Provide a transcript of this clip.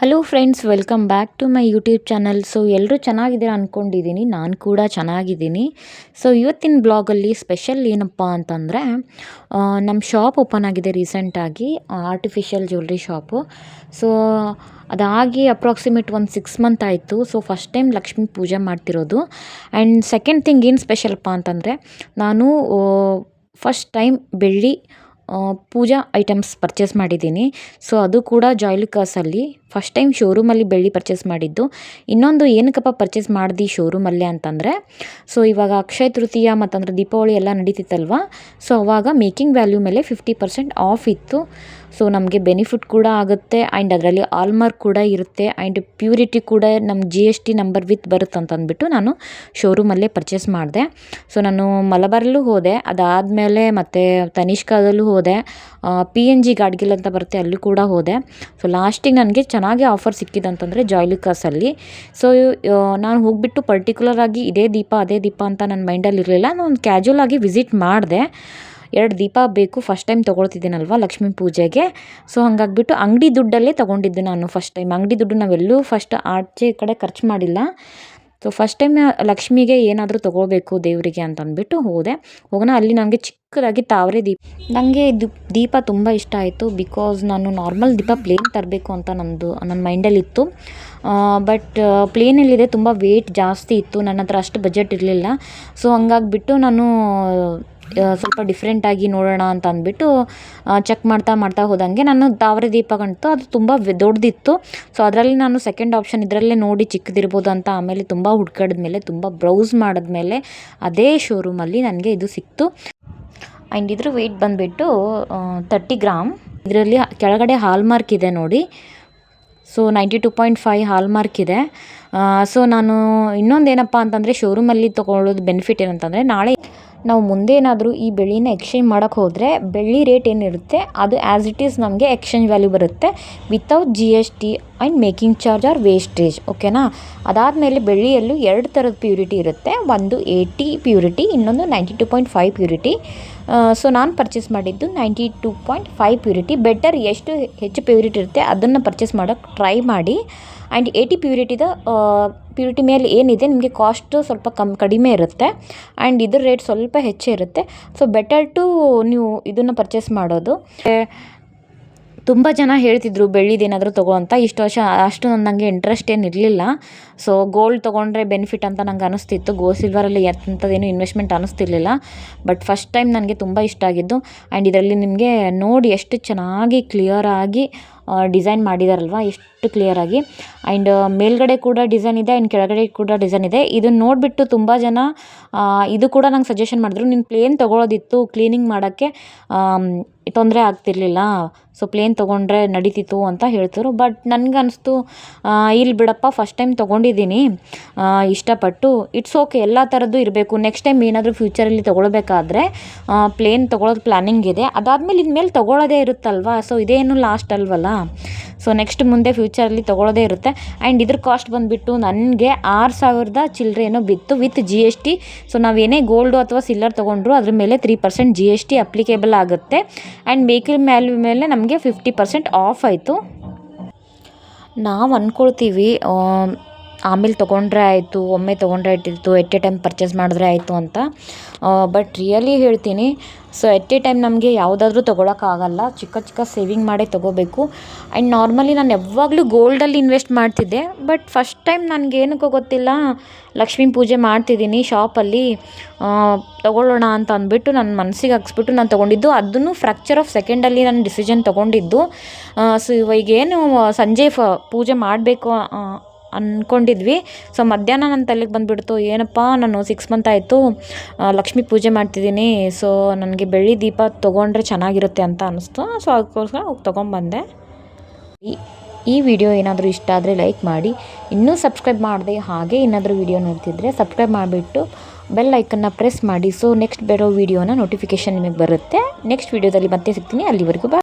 Hello friends welcome back to my YouTube channel so ಎಲ್ಲರೂ ಚೆನ್ನಾಗಿದ್ದೀರಾ ಅಂದ್ಕೊಂಡಿದ್ದೀನಿ ನಾನು ಕೂಡ ಚೆನ್ನಾಗಿದ್ದೀನಿ. ಸೊ ಇವತ್ತಿನ ಬ್ಲಾಗಲ್ಲಿ ಸ್ಪೆಷಲ್ ಏನಪ್ಪ ಅಂತಂದರೆ ನಮ್ಮ ಶಾಪ್ ಓಪನ್ ಆಗಿದೆ ರೀಸೆಂಟಾಗಿ ಆರ್ಟಿಫಿಷಿಯಲ್ ಜ್ಯುವೆಲ್ರಿ ಶಾಪು ಸೊ ಅದಾಗಿ ಅಪ್ರಾಕ್ಸಿಮೇಟ್ ಒಂದು ಸಿಕ್ಸ್ ಮಂತ್ ಆಯಿತು. ಸೊ ಫಸ್ಟ್ ಟೈಮ್ ಲಕ್ಷ್ಮಿ ಪೂಜೆ ಮಾಡ್ತಿರೋದು. ಆ್ಯಂಡ್ ಸೆಕೆಂಡ್ ಥಿಂಗ್ ಏನು ಸ್ಪೆಷಲ್ಪ್ಪ ಅಂತಂದರೆ, ನಾನು ಫಸ್ಟ್ ಟೈಮ್ ಬೆಳ್ಳಿ ಪೂಜಾ ಐಟಮ್ಸ್ ಪರ್ಚೇಸ್ ಮಾಡಿದ್ದೀನಿ. ಸೊ ಅದು ಕೂಡ ಜಾಯ್ಲುಕಾಸಲ್ಲಿ ಫಸ್ಟ್ ಟೈಮ್ ಶೋರೂಮಲ್ಲಿ ಬೆಳ್ಳಿ ಪರ್ಚೇಸ್ ಮಾಡಿದ್ದು. ಇನ್ನೊಂದು ಏನಕ್ಕಪ್ಪ ಪರ್ಚೇಸ್ ಮಾಡ್ದು ಶೋರೂಮಲ್ಲಿ ಅಂತಂದರೆ ಸೊ ಇವಾಗ ಅಕ್ಷಯ ತೃತೀಯ ಮತ್ತಂದರೆ ದೀಪಾವಳಿ ಎಲ್ಲ ನಡೀತಿತ್ತಲ್ವ ಸೊ ಅವಾಗ ಮೇಕಿಂಗ್ ವ್ಯಾಲ್ಯೂ ಮೇಲೆ ಫಿಫ್ಟಿ ಪರ್ಸೆಂಟ್ ಆಫ್ ಇತ್ತು. ಸೊ ನಮಗೆ ಬೆನಿಫಿಟ್ ಕೂಡ ಆಗುತ್ತೆ ಆ್ಯಂಡ್ ಅದರಲ್ಲಿ ಆಲ್ಮಾರ್ಕ್ ಕೂಡ ಇರುತ್ತೆ ಆ್ಯಂಡ್ ಪ್ಯೂರಿಟಿ ಕೂಡ ನಮ್ಮ G S T number with ಬರುತ್ತೆ ಅಂತ ಅಂದ್ಬಿಟ್ಟು ನಾನು ಶೋರೂಮಲ್ಲೇ ಪರ್ಚೇಸ್ ಮಾಡಿದೆ. ಸೊ ನಾನು ಮಲಬಾರಲ್ಲೂ ಹೋದೆ, ಅದಾದಮೇಲೆ ಮತ್ತು ತನಿಷ್ಕಾದಲ್ಲೂ ಹೋದೆ ಪಿ ಎನ್ ಜಿ ಗಾಡ್ಗಿಲ್ ಅಂತ ಬರುತ್ತೆ ಅಲ್ಲೂ ಕೂಡ ಹೋದೆ. ಸೊ ಲಾಸ್ಟಿಗೆ ನನಗೆ ಚೆನ್ನಾಗಿ ಆಫರ್ ಸಿಕ್ಕಿದಂತಂದರೆ ಜಾಯ್ಲಿಕಾಸಲ್ಲಿ. ಸೊ ನಾನು ಹೋಗಿಬಿಟ್ಟು ಪರ್ಟಿಕ್ಯುಲರ್ ಆಗಿ ಇದೇ ದೀಪ, ಅದೇ ದೀಪ ಅಂತ ನನ್ನ ಮೈಂಡಲ್ಲಿ ಇರಲಿಲ್ಲ. ನಾನು ಕ್ಯಾಜುವಲ್ ಆಗಿ ವಿಸಿಟ್ ಮಾಡಿದೆ. ಎರಡು ದೀಪ ಬೇಕು ಫಸ್ಟ್ ಟೈಮ್ ತೊಗೊಳ್ತಿದ್ದೀನಲ್ವ ಲಕ್ಷ್ಮೀ ಪೂಜೆಗೆ. ಸೊ ಹಾಗಾಗ್ಬಿಟ್ಟು ಅಂಗಡಿ ದುಡ್ಡಲ್ಲೇ ತೊಗೊಂಡಿದ್ದು ನಾನು ಫಸ್ಟ್ ಟೈಮ್ ಅಂಗಡಿ ದುಡ್ಡು ನಾವೆಲ್ಲೂ ಫಸ್ಟ್ ಆಚೆ ಕಡೆ ಖರ್ಚು ಮಾಡಿಲ್ಲ. ಸೊ ಫಸ್ಟ್ ಟೈಮ್ ಲಕ್ಷ್ಮಿಗೆ ಏನಾದರೂ ತೊಗೋಬೇಕು ದೇವರಿಗೆ ಅಂತ ಅಂದ್ಬಿಟ್ಟು ಹೋದೆ ಹೋಗೋಣ ಅಲ್ಲಿ ನನಗೆ ಚಿಕ್ಕದಾಗಿ ತಾವರೆ ದೀಪ. ನನಗೆ ದೀಪ ತುಂಬ ಇಷ್ಟ ಆಯಿತು ಬಿಕಾಸ್ ನಾನು ನಾರ್ಮಲ್ ದೀಪ ಪ್ಲೇನ್ ತರಬೇಕು ಅಂತ ನಂದು, ನನ್ನ ಮೈಂಡಲ್ಲಿತ್ತು. ಬಟ್ ಪ್ಲೇನಲ್ಲಿದೆ ತುಂಬ ವೇಟ್ ಜಾಸ್ತಿ ಇತ್ತು. ನನ್ನ ಹತ್ರ ಅಷ್ಟು ಬಜೆಟ್ ಇರಲಿಲ್ಲ. ಸೊ ಹಂಗಾಗಿಬಿಟ್ಟು ನಾನು ಸ್ವಲ್ಪ ಡಿಫ್ರೆಂಟಾಗಿ ನೋಡೋಣ ಅಂತ ಅಂದ್ಬಿಟ್ಟು ಚೆಕ್ ಮಾಡ್ತಾ ಮಾಡ್ತಾ ಹೋದಂಗೆ ನಾನು ತಾವರೆ ದೀಪ ಅದು ತುಂಬ ದೊಡ್ಡದಿತ್ತು. ಸೊ ಅದರಲ್ಲಿ ನಾನು ಸೆಕೆಂಡ್ ಆಪ್ಷನ್ ಇದರಲ್ಲೇ ನೋಡಿ ಚಿಕ್ಕದಿರ್ಬೋದು ಅಂತ ಆಮೇಲೆ ತುಂಬ ಹುಡ್ಕಾಡಿದ್ಮೇಲೆ ತುಂಬ ಬ್ರೌಸ್ ಮಾಡಿದ್ಮೇಲೆ ಅದೇ ಶೋರೂಮಲ್ಲಿ ನನಗೆ ಇದು ಸಿಕ್ತು. ಆ್ಯಂಡ್ ಇದ್ರ ವೆಯ್ಟ್ ಬಂದುಬಿಟ್ಟು ತರ್ಟಿ ಗ್ರಾಮ್ ಇದರಲ್ಲಿ ಕೆಳಗಡೆ ಹಾಲ್ಮಾರ್ಕ್ ಇದೆ ನೋಡಿ. So ninety two point five hallmark ಇದೆ ಸೊ ನಾನು ಇನ್ನೊಂದು ಏನಪ್ಪ ಅಂತಂದರೆ ಶೋರೂಮಲ್ಲಿ ತೊಗೊಳ್ಳೋದು ಬೆನಿಫಿಟ್ ಏನಂತಂದರೆ ನಾಳೆ ನಾವು ಮುಂದೆ ಏನಾದರೂ ಈ ಬೆಳ್ಳಿನ ಎಕ್ಸ್ಚೇಂಜ್ ಮಾಡೋಕ್ಕೆ ಹೋದರೆ ಬೆಳ್ಳಿ ರೇಟ್ ಏನಿರುತ್ತೆ, ಅದು ಆ್ಯಸ್ ಇಟ್ ಈಸ್ ನಮಗೆ ಎಕ್ಸ್ಚೇಂಜ್ ವ್ಯಾಲ್ಯೂ ಬರುತ್ತೆ without G S T and making charge or wastage ಓಕೆನಾ ಅದಾದಮೇಲೆ ಬೆಳ್ಳಿಯಲ್ಲೂ ಎರಡು ಥರದ ಪ್ಯೂರಿಟಿ ಇರುತ್ತೆ, ಒಂದು ಏಯ್ಟಿ ಪ್ಯೂರಿಟಿ ಇನ್ನೊಂದು ninety two point five purity so ನಾನು ಪರ್ಚೇಸ್ ಮಾಡಿದ್ದು ninety two point five purity better ಎಷ್ಟು ಹೆಚ್ಚು ಪ್ಯೂರಿಟಿ ಇರುತ್ತೆ ಅದನ್ನು ಪರ್ಚೇಸ್ ಮಾಡೋಕ್ಕೆ ಟ್ರೈ ಮಾಡಿ. ಆ್ಯಂಡ್ ಏಯ್ಟಿ ಪ್ಯೂರಿಟಿದ ಪ್ಯೂರಿಟಿ ಮೇಲೆ ಏನಿದೆ ನಿಮಗೆ ಕಾಸ್ಟ್ ಸ್ವಲ್ಪ ಕಮ್, ಕಡಿಮೆ ಇರುತ್ತೆ. ಆ್ಯಂಡ್ ಇದ್ರ ರೇಟ್ ಸ್ವಲ್ಪ ಹೆಚ್ಚೇ ಇರುತ್ತೆ ಸೊ ಬೆಟರ್ ಟು ನೀವು ಇದನ್ನು ಪರ್ಚೇಸ್ ಮಾಡೋದು. ತುಂಬ ಜನ ಹೇಳ್ತಿದ್ರು ಬೆಳ್ಳಿದೇನಾದರೂ ತಗೋ ಅಂತ. ಇಷ್ಟು ವರ್ಷ ಅಷ್ಟು ನನಗೆ ಇಂಟ್ರೆಸ್ಟ್ ಏನು ಇರಲಿಲ್ಲ. ಸೊ ಗೋಲ್ಡ್ ತೊಗೊಂಡ್ರೆ ಬೆನಿಫಿಟ್ ಅಂತ ನಂಗೆ ಅನಿಸ್ತಿತ್ತು. ಗೋ ಸಿಲ್ವರಲ್ಲಿ ಎಂಥದ್ದೇನು ಇನ್ವೆಸ್ಟ್ಮೆಂಟ್ ಅನಿಸ್ತಿರ್ಲಿಲ್ಲ. ಬಟ್ ಫಸ್ಟ್ ಟೈಮ್ ನನಗೆ ತುಂಬ ಇಷ್ಟ ಆಗಿದ್ದು. ಆ್ಯಂಡ್ ಇದರಲ್ಲಿ ನಿಮಗೆ ನೋಡಿ ಎಷ್ಟು ಚೆನ್ನಾಗಿ ಕ್ಲಿಯರಾಗಿ ಡಿಸೈನ್ ಮಾಡಿದಾರಲ್ವ? ಎಷ್ಟು ಕ್ಲಿಯರಾಗಿ ಆ್ಯಂಡ್ ಮೇಲ್ಗಡೆ ಕೂಡ ಡಿಸೈನ್ ಇದೆ ಆ್ಯಂಡ್ ಕೆಳಗಡೆ ಕೂಡ ಡಿಸೈನ್ ಇದೆ. ಇದನ್ನು ನೋಡಿಬಿಟ್ಟು ತುಂಬ ಜನ ಇದು ಕೂಡ ನಂಗೆ ಸಜೆಷನ್ ಮಾಡಿದ್ರು. ನೀನು ಪ್ಲೇನ್ ತೊಗೊಳೋದಿತ್ತು ಕ್ಲೀನಿಂಗ್ ಮಾಡೋಕ್ಕೆ ತೊಂದರೆ ಆಗ್ತಿರಲಿಲ್ಲ. ಸೊ ಪ್ಲೇನ್ ತೊಗೊಂಡ್ರೆ ನಡೀತಿತ್ತು ಅಂತ ಹೇಳ್ತಿದ್ರು. ಬಟ್ ನನಗೆ ಅನಿಸ್ತು ಇಲ್ಲಿ ಬಿಡಪ್ಪ ಫಸ್ಟ್ ಟೈಮ್ ತೊಗೊಂಡಿದ್ದೀನಿ. ಇಷ್ಟಪಟ್ಟು. ಇಟ್ಸ್ ಓಕೆ ಎಲ್ಲ ಥರದ್ದು ಇರಬೇಕು. ನೆಕ್ಸ್ಟ್ ಟೈಮ್ ಏನಾದರೂ ಫ್ಯೂಚರಲ್ಲಿ ತೊಗೊಳ್ಬೇಕಾದ್ರೆ ಪ್ಲೇನ್ ತೊಗೊಳೋದು ಪ್ಲ್ಯಾನಿಂಗ್ ಇದೆ. ಅದಾದಮೇಲೆ ಇನ್ಮೇಲೆ ತೊಗೊಳ್ಳೋದೇ ಇರುತ್ತಲ್ವಾ? ಸೊ ಇದೇನು ಲಾಸ್ಟ್ ಅಲ್ವಲ್ಲ? ಸೊ ನೆಕ್ಸ್ಟ್ ಮುಂದೆ ಫ್ಯೂಚರಲ್ಲಿ ತೊಗೊಳ್ಳೋದೇ ಇರುತ್ತೆ. ಆ್ಯಂಡ್ ಇದ್ರ ಕಾಸ್ಟ್ ಬಂದುಬಿಟ್ಟು ನನಗೆ ಆರು ಸಾವಿರದ ಚಿಲ್ಲರೆ ಏನೋ ಬಿತ್ತು with G S T so ನಾವೇನೇ gold ಅಥವಾ ಸಿಲ್ಲರ್ ತೊಗೊಂಡ್ರು ಅದ್ರ ಮೇಲೆ three percent G S T applicable ಆಗುತ್ತೆ. ಆ್ಯಂಡ್ ಮೇಕಿಂಗ್ ಮ್ಯಾಲ್ಯೂ ಮೇಲೆ ನಮಗೆ ಫಿಫ್ಟಿ ಪರ್ಸೆಂಟ್ ಆಫ್ ಆಯಿತು. ನಾವು ಅಂದ್ಕೊಳ್ತೀವಿ ಆಮೇಲೆ ತೊಗೊಂಡ್ರೆ ಆಯಿತು, ಒಮ್ಮೆ ತೊಗೊಂಡ್ರೆ ಆಯ್ತಿತ್ತು ಎಟ್ ಎ ಟೈಮ್ ಪರ್ಚೇಸ್ ಮಾಡಿದ್ರೆ ಆಯಿತು ಅಂತ. ಬಟ್ ರಿಯಲಿ ಹೇಳ್ತೀನಿ ಸೊ ಎಟ್ ಎ ಟೈಮ್ ನಮಗೆ ಯಾವುದಾದ್ರೂ ತೊಗೊಳಕ್ಕಾಗಲ್ಲ ಚಿಕ್ಕ ಚಿಕ್ಕ ಸೇವಿಂಗ್ ಮಾಡೇ ತೊಗೋಬೇಕು. ಆ್ಯಂಡ್ ನಾರ್ಮಲಿ ನಾನು ಯಾವಾಗಲೂ ಗೋಲ್ಡಲ್ಲಿ ಇನ್ವೆಸ್ಟ್ ಮಾಡ್ತಿದ್ದೆ ಬಟ್ ಫಸ್ಟ್ ಟೈಮ್ ನನಗೇನಕ್ಕೂ ಗೊತ್ತಿಲ್ಲ, ಲಕ್ಷ್ಮೀ ಪೂಜೆ ಮಾಡ್ತಿದ್ದೀನಿ ಶಾಪಲ್ಲಿ ತೊಗೊಳ್ಳೋಣ ಅಂತ ಅಂದ್ಬಿಟ್ಟು ನನ್ನ ಮನಸ್ಸಿಗೆ ಹಾಕ್ಸ್ಬಿಟ್ಟು ನಾನು ತೊಗೊಂಡಿದ್ದು, ಅದನ್ನು ಫ್ರ್ಯಾಕ್ಚರ್ ಆಫ್ ಸೆಕೆಂಡಲ್ಲಿ ನಾನು ಡಿಸಿಷನ್ ತೊಗೊಂಡಿದ್ದು. ಸೊ ಇವಾಗ ಸಂಜೆ ಫ, ಪೂಜೆ ಮಾಡಬೇಕು ಅಂದ್ಕೊಂಡಿದ್ವಿ ಸೊ ಮಧ್ಯಾಹ್ನ ನನ್ನ ತಲೆಗೆ ಬಂದುಬಿಡ್ತು, ಏನಪ್ಪ, ನಾನು ಸಿಕ್ಸ್ ಮಂತ್ ಆಯಿತು ಲಕ್ಷ್ಮಿ ಪೂಜೆ ಮಾಡ್ತಿದ್ದೀನಿ ಸೊ ನನಗೆ ಬೆಳ್ಳಿ ದೀಪ ತೊಗೊಂಡ್ರೆ ಚೆನ್ನಾಗಿರುತ್ತೆ ಅಂತ ಅನ್ನಿಸ್ತು ಸೊ ಅದಕ್ಕೋಸ್ಕರ ತೊಗೊಂಬಂದೆ. ಈ ಈ ವಿಡಿಯೋ ಏನಾದರೂ ಇಷ್ಟ ಆದರೆ ಲೈಕ್ ಮಾಡಿ. ಇನ್ನೂ ಸಬ್ಸ್ಕ್ರೈಬ್ ಮಾಡಿದೆ ಹಾಗೆ ಏನಾದರೂ ವಿಡಿಯೋ ನೋಡ್ತಿದ್ರೆ ಸಬ್ಸ್ಕ್ರೈಬ್ ಮಾಡಿಬಿಟ್ಟು ಬೆಲ್ ಐಕನ್ನ ಪ್ರೆಸ್ ಮಾಡಿ. ಸೊ ನೆಕ್ಸ್ಟ್ ಬೇರೋ ವಿಡಿಯೋನ ನೋಟಿಫಿಕೇಷನ್ ನಿಮಗೆ ಬರುತ್ತೆ. ನೆಕ್ಸ್ಟ್ ವಿಡಿಯೋದಲ್ಲಿ ಮತ್ತೆ ಸಿಗ್ತೀನಿ. ಅಲ್ಲಿವರೆಗೂ ಬಾಯ್